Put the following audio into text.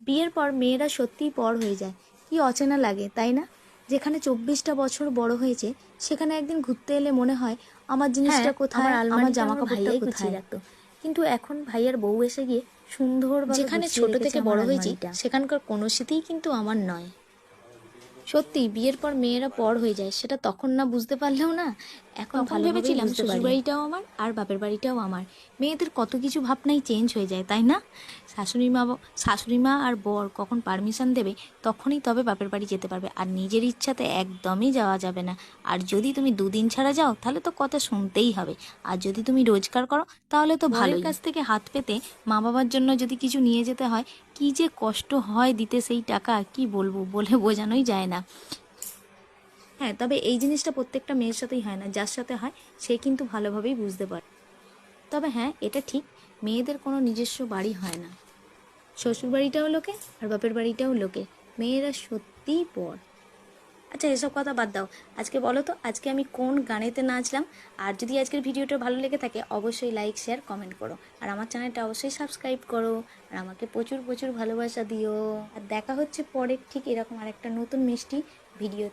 বিয়ের পর মেয়েরা সত্যিই পর হয়ে যায়। কি অচেনা লাগে তাই না? যেখানে চব্বিশটা বছর বড় হয়েছে সেখানে একদিন ঘুরতে এলে মনে হয় আমার জিনিসটা হ্যাঁ, কোথায়? আমার জামা কাপড়টা কোথায়? রাখতো। কিন্তু এখন ভাইয়ার বউ এসে গিয়ে সুন্দর যেখানে ছোট থেকে বড় হয়েছি সেখানকার কোনো স্মৃতিই কিন্তু আমার নয়। সত্যি বিয়ের পর মেয়েরা পর হয়ে যায় সেটা তখন না বুঝতে পারলেও না এখন ভালো ভেবেছিলাম শ্বশুর বাড়িটাও আমার আর বাপের বাড়িটাও আমার। মেয়েদের কত কিছু ভাবনাই চেঞ্জ হয়ে যায় তাই না? শাশুড়ি মা শাশুড়ি মা আর বর কখন পারমিশন দেবে তখনই তবে বাপের বাড়ি যেতে পারবে। আর নিজের ইচ্ছাতে একদমই যাওয়া যাবে না। আর যদি তুমি দুদিন ছাড়া যাও তাহলে তো কথা শুনতেই হবে। আর যদি তুমি রোজগার করো তাহলে তো ভালোর কাছ থেকে হাত পেতে মা বাবার জন্য যদি কিছু নিয়ে যেতে হয় কি যে কষ্ট হয় দিতে সেই টাকা, কি বলব? বলে বোঝানোই যায় না। হ্যাঁ তবে এই জিনিসটা প্রত্যেকটা মেয়ের সাথেই হয় না, যার সাথে হয় সে কিন্তু ভালোভাবেই বুঝতে পারে। তবে হ্যাঁ এটা ঠিক, মেয়েদের কোনো নিজস্ব বাড়ি হয় না। শ্বশুর বাড়িটাও লোকে আর বাপের বাড়িটাও লোকে। মেয়েরা সত্যিই পর। আচ্ছা এসব কথা বাদ দাও। আজকে বলো তো, আজকে আমি কোন গানেতে নাচলাম? আর যদি আজকের ভিডিওটা ভালো লেগে থাকে, অবশ্যই লাইক শেয়ার কমেন্ট করো। আর আমার চ্যানেলটা অবশ্যই সাবস্ক্রাইব করো। আর আমাকে প্রচুর প্রচুর ভালোবাসা দিও। আর দেখা হচ্ছে পরে ঠিক এরকম আর একটা নতুন মিষ্টি ভিডিও